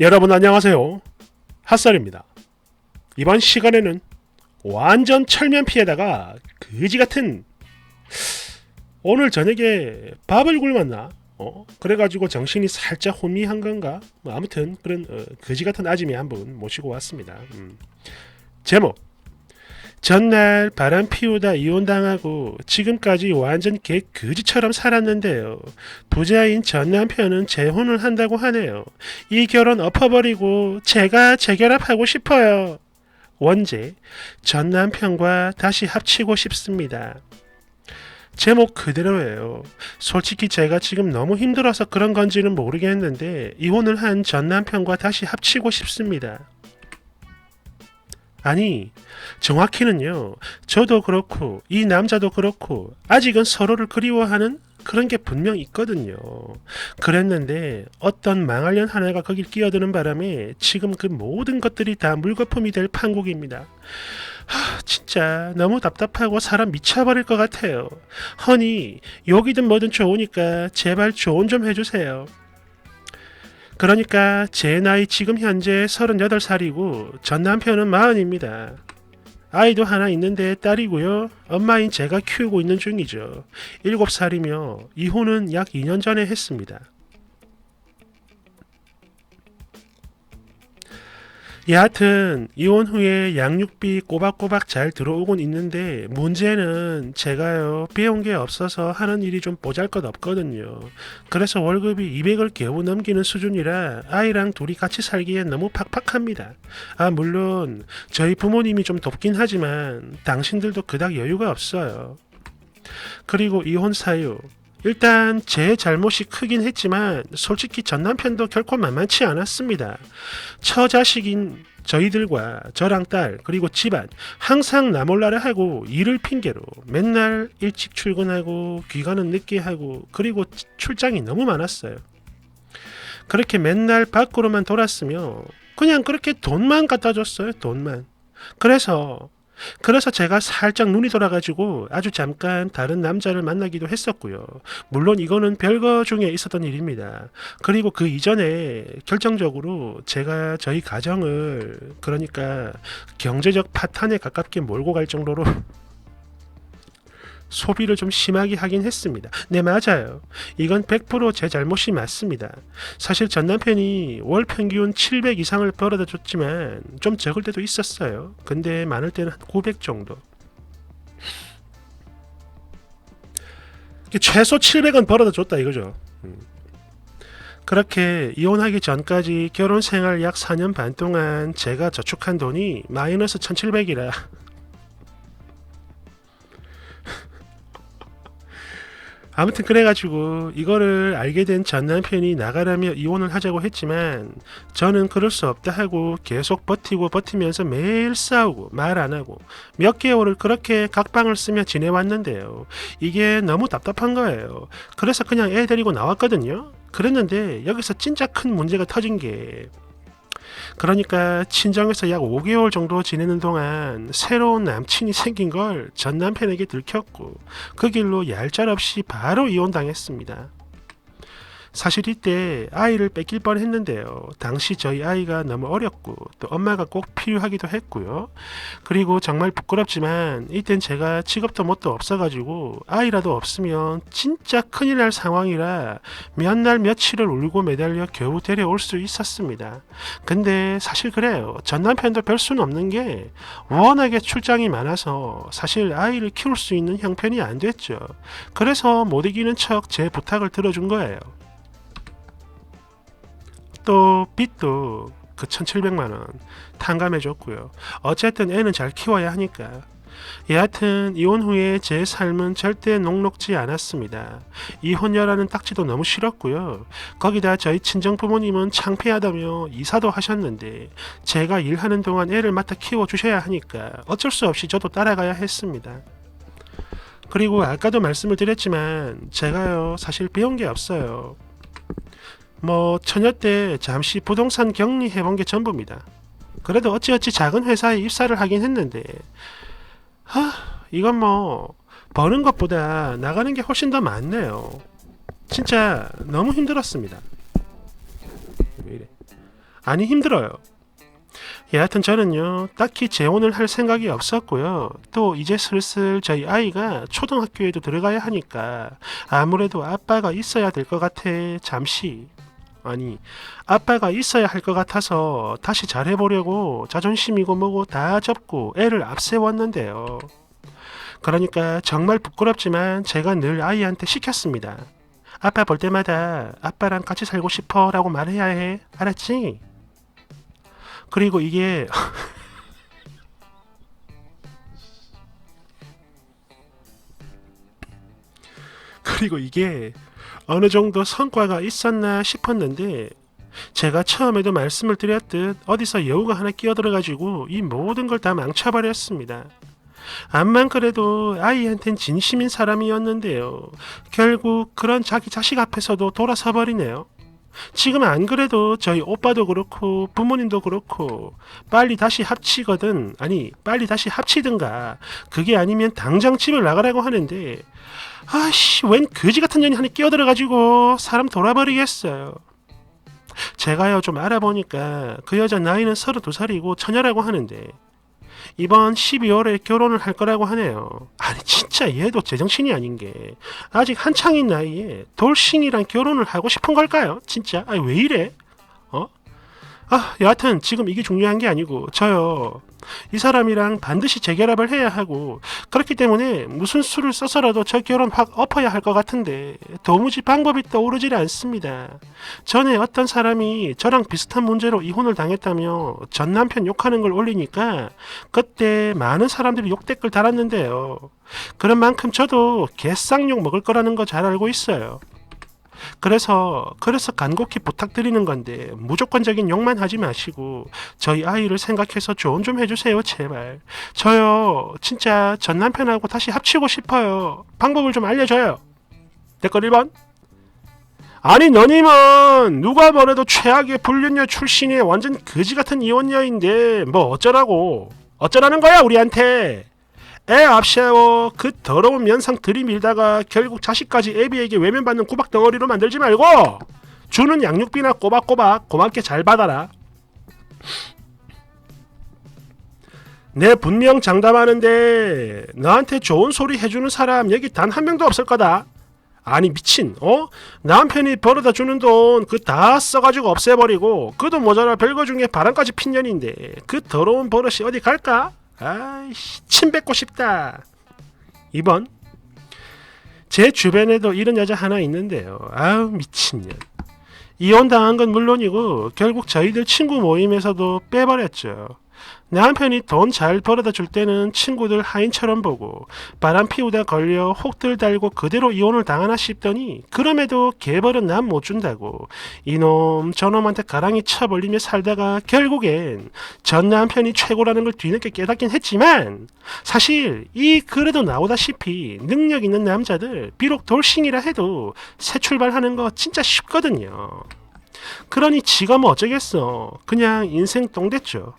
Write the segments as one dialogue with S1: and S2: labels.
S1: 여러분 안녕하세요. 핫살입니다. 이번 시간에는 완전 철면 피해다가 그지 같은 오늘 저녁에 밥을 굶었나? 어? 그래가지고 정신이 살짝 혼미한 건가? 뭐 아무튼 그런 어, 그지 같은 아짐이 한 분 모시고 왔습니다. 음. 제목 전날 바람 피우다 이혼당하고 지금까지 완전 개 그지처럼 살았는데요. 부자인 전 남편은 재혼을 한다고 하네요. 이 결혼 엎어버리고 제가 재결합하고 싶어요. 원제 전 남편과 다시 합치고 싶습니다. 제목 그대로예요. 솔직히 제가 지금 너무 힘들어서 그런 건지는 모르겠는데 이혼을 한 전 남편과 다시 합치고 싶습니다. 아니, 정확히는요. 저도 그렇고 이 남자도 그렇고 아직은 서로를 그리워하는 그런 게 분명 있거든요. 그랬는데 어떤 망할년 하나가 거길 끼어드는 바람에 지금 그 모든 것들이 다 물거품이 될 판국입니다. 하, 진짜 너무 답답하고 사람 미쳐버릴 것 같아요. 허니 욕이든 뭐든 좋으니까 제발 조언 좀 해주세요. 그러니까 제 나이 지금 현재 38살이고 전 남편은 40입니다. 아이도 하나 있는데 딸이고요. 엄마인 제가 키우고 있는 중이죠. 7살이며 이혼은 약 2년 전에 했습니다. 여하튼 이혼 후에 양육비 꼬박꼬박 잘 들어오곤 있는데 문제는 제가요 배운 게 없어서 하는 일이 좀 보잘것없거든요. 그래서 월급이 200을 겨우 넘기는 수준이라 아이랑 둘이 같이 살기엔 너무 팍팍합니다. 아 물론 저희 부모님이 좀 돕긴 하지만 당신들도 그닥 여유가 없어요. 그리고 이혼 사유 일단 제 잘못이 크긴 했지만 솔직히 전 남편도 결코 만만치 않았습니다. 처자식인 저희들과 저랑 딸 그리고 집안 항상 나몰라라 하고 일을 핑계로 맨날 일찍 출근하고 귀가는 늦게 하고 그리고 출장이 너무 많았어요. 그렇게 맨날 밖으로만 돌았으며 그냥 그렇게 돈만 갖다 줬어요 돈만. 그래서 그래서 제가 살짝 눈이 돌아가지고 아주 잠깐 다른 남자를 만나기도 했었고요. 물론 이거는 별거 중에 있었던 일입니다. 그리고 그 이전에 결정적으로 제가 저희 가정을 그러니까 경제적 파탄에 가깝게 몰고 갈 정도로 소비를 좀 심하게 하긴 했습니다. 네, 맞아요. 이건 100%제 잘못이 맞습니다. 사실 전 남편이 월 평균 700 이상을 벌어다 줬지만 좀 적을 때도 있었어요. 근데 많을 때는 한 900 정도. 최소 700은 벌어다 줬다 이거죠. 음. 그렇게 이혼하기 전까지 결혼 생활 약 4년 반 동안 제가 저축한 돈이 마이너스 1700이라 아무튼 그래가지고 이거를 알게 된 전 남편이 나가라며 이혼을 하자고 했지만 저는 그럴 수 없다 하고 계속 버티고 버티면서 매일 싸우고 말 안 하고 몇 개월을 그렇게 각방을 쓰며 지내왔는데요. 이게 너무 답답한 거예요. 그래서 그냥 애 데리고 나왔거든요. 그랬는데 여기서 진짜 큰 문제가 터진 게 그러니까 친정에서 약 5개월 정도 지내는 동안 새로운 남친이 생긴 걸 전 남편에게 들켰고 그 길로 얄짤없이 바로 이혼당했습니다. 사실 이때 아이를 뺏길 뻔 했는데요. 당시 저희 아이가 너무 어렸고 또 엄마가 꼭 필요하기도 했고요. 그리고 정말 부끄럽지만 이땐 제가 직업도 뭣도 없어가지고 아이라도 없으면 진짜 큰일 날 상황이라 몇 날 며칠을 울고 매달려 겨우 데려올 수 있었습니다. 근데 사실 그래요. 전 남편도 별 수는 없는 게 워낙에 출장이 많아서 사실 아이를 키울 수 있는 형편이 안 됐죠. 그래서 못 이기는 척 제 부탁을 들어준 거예요. 또 빚도 그 1700만 원 탕감해 줬고요. 어쨌든 애는 잘 키워야 하니까. 여하튼 이혼 후에 제 삶은 절대 녹록지 않았습니다. 이혼녀라는 딱지도 너무 싫었고요. 거기다 저희 친정 부모님은 창피하다며 이사도 하셨는데 제가 일하는 동안 애를 맡아 키워 주셔야 하니까 어쩔 수 없이 저도 따라가야 했습니다. 그리고 아까도 말씀을 드렸지만 제가요 사실 배운 게 없어요. 뭐 처녀 때 잠시 부동산 격리 해 본 게 전부입니다. 그래도 어찌어찌 작은 회사에 입사를 하긴 했는데 하 이건 뭐 버는 것보다 나가는 게 훨씬 더 많네요. 진짜 너무 힘들었습니다. 왜 이래? 아니 힘들어요. 여하튼 저는요 딱히 재혼을 할 생각이 없었고요. 또 이제 슬슬 저희 아이가 초등학교에도 들어가야 하니까 아무래도 아빠가 있어야 될 것 같아 잠시 아니 아빠가 있어야 할 것 같아서 다시 잘해보려고 자존심이고 뭐고 다 접고 애를 앞세웠는데요. 그러니까 정말 부끄럽지만 제가 늘 아이한테 시켰습니다. 아빠 볼 때마다 아빠랑 같이 살고 싶어 라고 말해야 해. 알았지? 그리고 이게 그리고 이게 어느 정도 성과가 있었나 싶었는데 제가 처음에도 말씀을 드렸듯 어디서 여우가 하나 끼어들어가지고 이 모든 걸 다 망쳐버렸습니다. 암만 그래도 아이한텐 진심인 사람이었는데요. 결국 그런 자기 자식 앞에서도 돌아서 버리네요. 지금 안 그래도 저희 오빠도 그렇고 부모님도 그렇고 빨리 다시 합치거든. 아니 빨리 다시 합치든가. 그게 아니면 당장 집을 나가라고 하는데 아씨 웬 거지 같은 년이 하나 끼어들어 가지고 사람 돌아버리겠어요. 제가요 좀 알아보니까 그 여자 나이는 32살이고 처녀라고 하는데 이번 12월에 결혼을 할 거라고 하네요. 아니 진짜 얘도 제정신이 아닌 게 아직 한창인 나이에 돌싱이랑 결혼을 하고 싶은 걸까요? 진짜? 아니 왜 이래? 어? 아 여하튼 지금 이게 중요한 게 아니고 저요 이 사람이랑 반드시 재결합을 해야 하고 그렇기 때문에 무슨 수를 써서라도 저 결혼 확 엎어야 할 것 같은데 도무지 방법이 떠오르질 않습니다. 전에 어떤 사람이 저랑 비슷한 문제로 이혼을 당했다며 전 남편 욕하는 걸 올리니까 그때 많은 사람들이 욕 댓글 달았는데요. 그런 만큼 저도 개쌍욕 먹을 거라는 거 잘 알고 있어요. 그래서 그래서 간곡히 부탁드리는 건데 무조건적인 욕만 하지 마시고 저희 아이를 생각해서 조언 좀 해주세요 제발. 저요 진짜 전 남편하고 다시 합치고 싶어요. 방법을 좀 알려줘요. 댓글 1번. 아니 너님은 누가 뭐래도 최악의 불륜녀 출신의 완전 거지 같은 이혼녀인데 뭐 어쩌라고? 어쩌라는 거야 우리한테 애 앞세워 그 더러운 면상 들이밀다가 결국 자식까지 애비에게 외면받는 꼬박 덩어리로 만들지 말고 주는 양육비나 꼬박꼬박 고맙게 잘 받아라. 내 분명 장담하는데 너한테 좋은 소리 해주는 사람 여기 단 한 명도 없을 거다. 아니 미친 어? 남편이 벌어다 주는 돈 그 다 써가지고 없애버리고 그돈 모자라 별거 중에 바람까지 핀 년인데 그 더러운 버릇이 어디 갈까? 아이씨 침 뱉고 싶다. 2번 제 주변에도 이런 여자 하나 있는데요. 아우 미친년. 이혼당한 건 물론이고 결국 저희들 친구 모임에서도 빼버렸죠 남편이 돈 잘 벌어다 줄 때는 친구들 하인처럼 보고 바람 피우다 걸려 혹들 달고 그대로 이혼을 당하나 싶더니 그럼에도 개벌은 남 못 준다고 이놈 저놈한테 가랑이 쳐벌리며 살다가 결국엔 전 남편이 최고라는 걸 뒤늦게 깨닫긴 했지만 사실 이 글에도 나오다시피 능력 있는 남자들 비록 돌싱이라 해도 새 출발하는 거 진짜 쉽거든요. 그러니 지가 뭐 어쩌겠어. 그냥 인생 똥됐죠.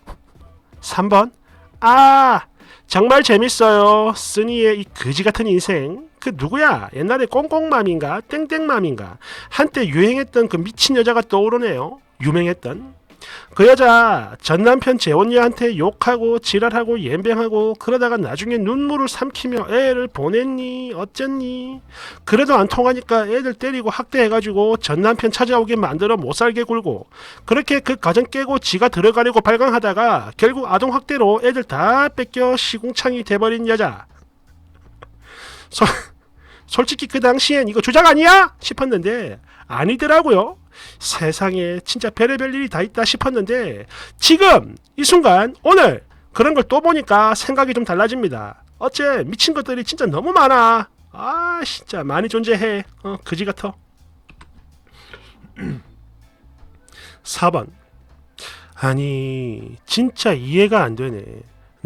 S1: 3번. 아 정말 재밌어요. 쓰니의 이 거지 같은 인생. 그 누구야? 옛날에 꽁꽁맘인가? 땡땡맘인가? 한때 유행했던 그 미친 여자가 떠오르네요. 유명했던 그 여자 전 남편 재혼녀한테 욕하고 지랄하고 옌병하고 그러다가 나중에 눈물을 삼키며 애를 보냈니? 어쨌니? 그래도 안 통하니까 애들 때리고 학대해가지고 전 남편 찾아오게 만들어 못살게 굴고 그렇게 그 가정 깨고 지가 들어가려고 발광하다가 결국 아동 학대로 애들 다 뺏겨 시궁창이 돼버린 여자. 소, 솔직히 그 당시엔 이거 조작 아니야? 싶었는데 아니더라고요 세상에 진짜 별의별 일이 다 있다 싶었는데 지금 이 순간 오늘 그런 걸 또 보니까 생각이 좀 달라집니다. 어째 미친 것들이 진짜 너무 많아. 아 진짜 많이 존재해. 어 그지 같아. 4번 아니 진짜 이해가 안 되네.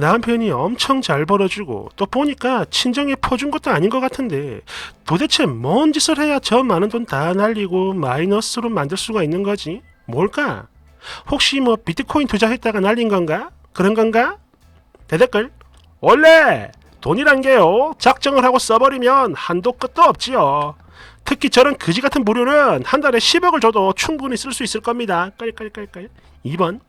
S1: 남편이 엄청 잘 벌어주고 또 보니까 친정에 퍼준 것도 아닌 것 같은데 도대체 뭔 짓을 해야 저 많은 돈 다 날리고 마이너스로 만들 수가 있는 거지? 뭘까? 혹시 뭐 비트코인 투자했다가 날린 건가? 그런 건가? 대댓글 원래 돈이란 게요 작정을 하고 써버리면 한도 끝도 없지요 특히 저런 그지 같은 무료는 한 달에 10억을 줘도 충분히 쓸 수 있을 겁니다. 깔깔깔깔. 2번.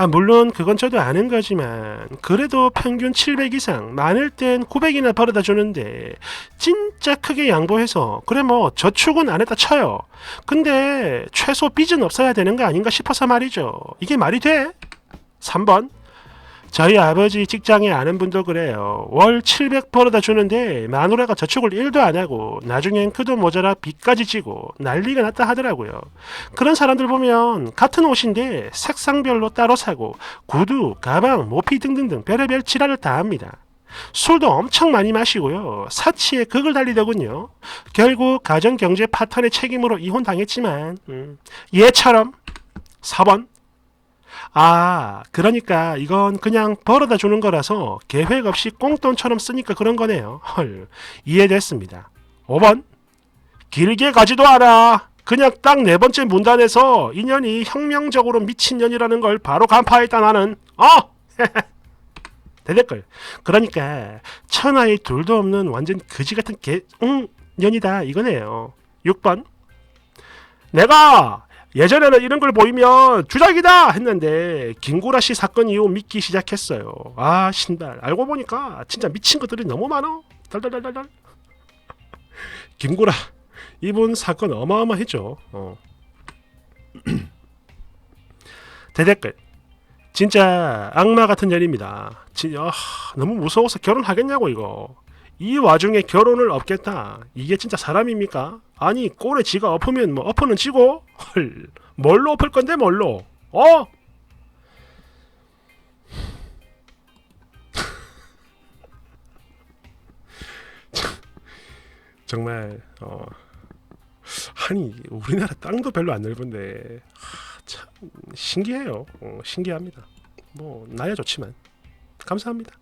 S1: 아, 물론 그건 저도 아는 거지만 그래도 평균 700 이상 많을 땐 900이나 벌어다 주는데 진짜 크게 양보해서 그래 뭐 저축은 안 했다 쳐요. 근데 최소 빚은 없어야 되는 거 아닌가 싶어서 말이죠. 이게 말이 돼? 3번. 저희 아버지 직장에 아는 분도 그래요. 월 700 벌어다 주는데 마누라가 저축을 1도 안 하고 나중엔 그돈 모자라 빚까지 지고 난리가 났다 하더라고요. 그런 사람들 보면 같은 옷인데 색상별로 따로 사고 구두, 가방, 모피 등등등 별의별 지랄을 다 합니다. 술도 엄청 많이 마시고요. 사치에 극을 달리더군요. 결국 가정경제 파탄의 책임으로 이혼당했지만 음, 얘처럼 4번 아, 그러니까 이건 그냥 벌어다 주는 거라서 계획 없이 꽁돈처럼 쓰니까 그런 거네요. 헐, 이해됐습니다. 5번. 길게 가지도 않아. 그냥 딱 네 번째 문단에서 인연이 혁명적으로 미친년이라는 걸 바로 간파했다 나는. 어! 대댓글. 그러니까 천하의 둘도 없는 완전 그지 같은 개, 응, 년이다 이거네요. 6번. 내가 예전에는 이런 걸 보이면 주작이다 했는데 김구라 씨 사건 이후 믿기 시작했어요. 아 신발 알고 보니까 진짜 미친 것들이 너무 많어. 달달달달달. 김구라 이분 사건 어마어마했죠. 어. 대댓글 진짜 악마 같은 년입니다. 진짜 아, 너무 무서워서 결혼하겠냐고 이거. 이 와중에 결혼을 없겠다. 이게 진짜 사람입니까? 아니 꼴에 지가 엎으면 뭐 엎어는 지고 헐 뭘로 엎을 건데 뭘로? 어? 정말 어 아니 우리나라 땅도 별로 안 넓은데 하, 참 신기해요. 어, 신기합니다. 뭐 나야 좋지만 감사합니다.